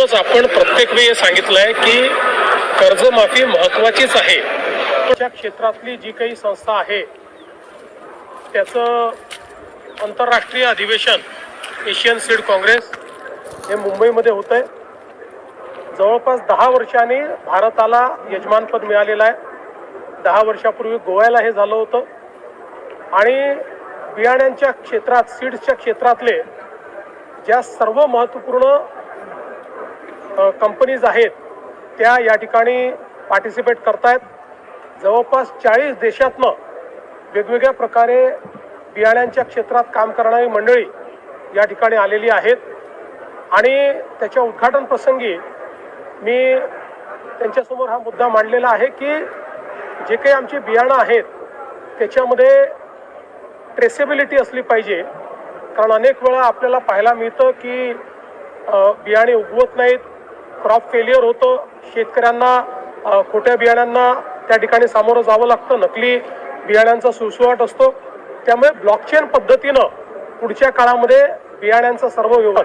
म्हणूनच आपण प्रत्येक वेळी सांगितलं सांगितलंय की कर्जमाफी महत्वाचीच आहे. त्या क्षेत्रातली जी काही संस्था आहे त्याचं आंतरराष्ट्रीय अधिवेशन एशियन सीड काँग्रेस हे मुंबईमध्ये होत आहे जवळपास दहा वर्षांनी भारताला यजमानपद मिळालेलं आहे. दहा वर्षापूर्वी गोव्याला हे झालं होतं. आणि बियाण्यांच्या क्षेत्रात सीड्सच्या क्षेत्रातले ज्या सर्व महत्त्वपूर्ण कंपनीज आहेत त्या या ठिकाणी पार्टिसिपेट करतायत. जवळपास चाळीस देशातनं वेगवेगळ्या प्रकारे बियाण्यांच्या क्षेत्रात काम करणारी मंडळी या ठिकाणी आलेली आहेत. आणि त्याच्या उद्घाटन प्रसंगी मी त्यांच्यासमोर हा मुद्दा मांडलेला आहे की जे काही आमची बियाणं आहेत त्याच्यामध्ये ट्रेसेबिलिटी असली पाहिजे. कारण अनेक वेळा आपल्याला पाहायला मिळतं की बियाणे उगवत नाहीत क्रॉप फेलियर होतं. शेतकऱ्यांना खोट्या बियाण्यांना त्या ठिकाणी सामोरं जावं लागतं. नकली बियाण्यांचा सुळसुळाट असतो. त्यामुळे ब्लॉकचेन पद्धतीनं पुढच्या काळामध्ये बियाण्यांचा सर्व व्यवहार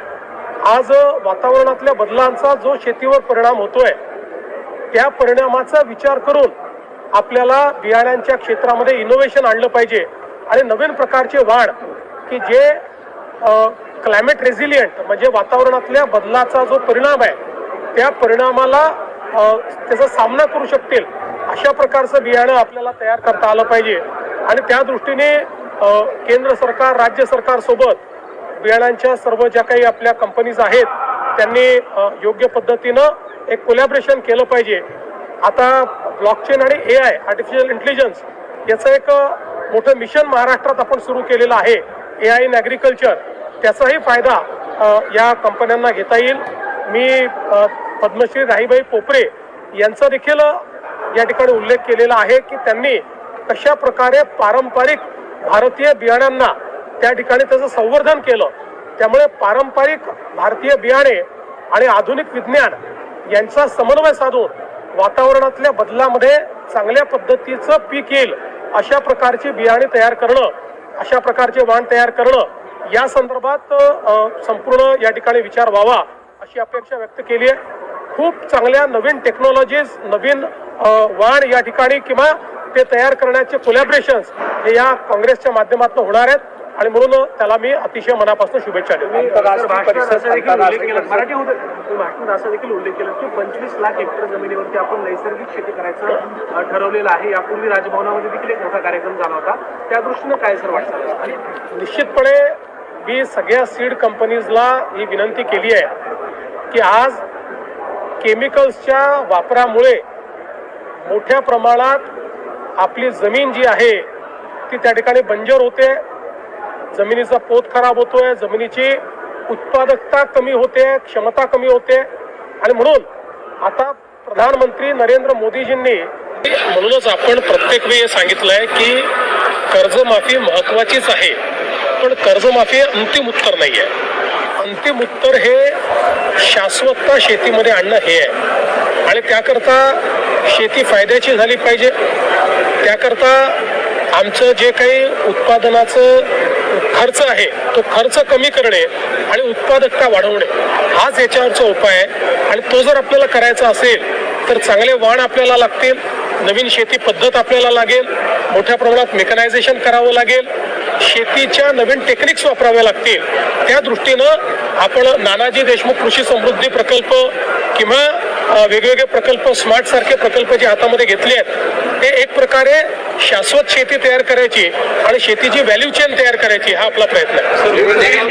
आज वातावरणातल्या बदलांचा जो शेतीवर परिणाम होतोय त्या परिणामाचा विचार करून आपल्याला बियाण्यांच्या क्षेत्रामध्ये इनोव्हेशन आणलं पाहिजे. आणि नवीन प्रकारचे वाढ की जे क्लायमेट रेझिलियंट म्हणजे वातावरणातल्या बदलाचा जो परिणाम आहे त्या परिणामाला त्याचा सामना करू शकतील. अशा प्रकारचं बियाणं आपल्याला तयार करता आलं पाहिजे. आणि त्या दृष्टीने केंद्र सरकार राज्य सरकारसोबत बियाणांच्या सर्व ज्या काही आपल्या कंपनीज आहेत त्यांनी योग्य पद्धतीनं एक कोलॅबरेशन केलं पाहिजे. आता ब्लॉकचेन आणि ए आय आर्टिफिशियल इंटेलिजन्स याचं एक मोठं मिशन महाराष्ट्रात आपण सुरू केलेलं आहे. ए आय इन ॲग्रिकल्चर त्याचाही फायदा या कंपन्यांना घेता येईल. मी पद्मश्री राहीबाई पोपरे यांचा देखील या ठिकाणी उल्लेख केलेला आहे की त्यांनी कशा प्रकारे पारंपरिक भारतीय बियाण्यांना त्या ठिकाणी त्याचं संवर्धन केलं. त्यामुळे पारंपरिक भारतीय बियाणे आणि आधुनिक विज्ञान यांचा समन्वय साधून वातावरणातल्या बदलामध्ये चांगल्या पद्धतीचं पीक येईल अशा प्रकारची बियाणे तयार करणं अशा प्रकारचे वाण तयार करणं या संदर्भात संपूर्ण या ठिकाणी विचार व्हावा. अशी अपेक्षा व्यक्त केली आहे. खूप चांगल्या नवीन टेक्नॉलॉजीज नवीन वाण या ठिकाणी किंवा ते तयार करण्याचे कोलॅबरेशन्स हे या काँग्रेसच्या माध्यमातून होणार आहेत. आणि म्हणून त्याला मी अतिशय मनापासून शुभेच्छा देतो. भाषणात असा देखील उल्लेख केला. मराठी भाषणात असा देखील उल्लेख केला की पंचवीस लाख हेक्टर जमिनीवरती आपण नैसर्गिक शेती करायचं ठरवलेलं आहे. यापूर्वी राजभवनामध्ये देखील एक मोठा कार्यक्रम झाला होता. त्या दृष्टीनं काय सर वाटतं? आणि निश्चितपणे मी सगळ्या सीड कंपनीजला ही विनंती केली आहे. की आज केमिकल्सच्या वापरामुळे मोठ्या प्रमाणात आपली जमीन जी आहे ती त्या ठिकाणी बंजर होते जमिनीचा पोत खराब होतोय जमिनीची उत्पादकता कमी होते क्षमता कमी होते. आणि म्हणून आता प्रधानमंत्री नरेंद्र मोदीजींनी म्हणूनच आपण प्रत्येक वेळी हे सांगितलंय की कर्जमाफी महत्वाचीच आहे पण कर्जमाफी अंतिम उत्तर नाही आहे अंतिम उत्तर हे शाश्वतता शेतीमध्ये आणणं हे आहे. आणि त्याकरता शेती फायद्याची झाली पाहिजे. त्याकरता आमचं जे काही उत्पादनाचं खर्च आहे तो खर्च कमी करणे आणि उत्पादकता वाढवणे हाच याच्यावरचा उपाय आहे. आणि तो जर आपल्याला करायचा असेल तर चांगले वाण आपल्याला लागतील. नवीन शेती पद्धत आपल्याला लागेल. मोठ्या प्रमाणात मेकनायझेशन करावं लागेल. शेतीच्या नवीन टेक्निक्स वापराव्या लागतील. त्या दृष्टीनं आपण नानाजी देशमुख कृषी समृद्धी प्रकल्प किंवा वेगवेगळे प्रकल्प स्मार्ट सारखे प्रकल्प जे हातामध्ये घेतले आहेत ते एक प्रकारे शाश्वत शेती तयार करायची आणि शेतीची व्हॅल्यू चेन तयार करायची हा आपला प्रयत्न आहे.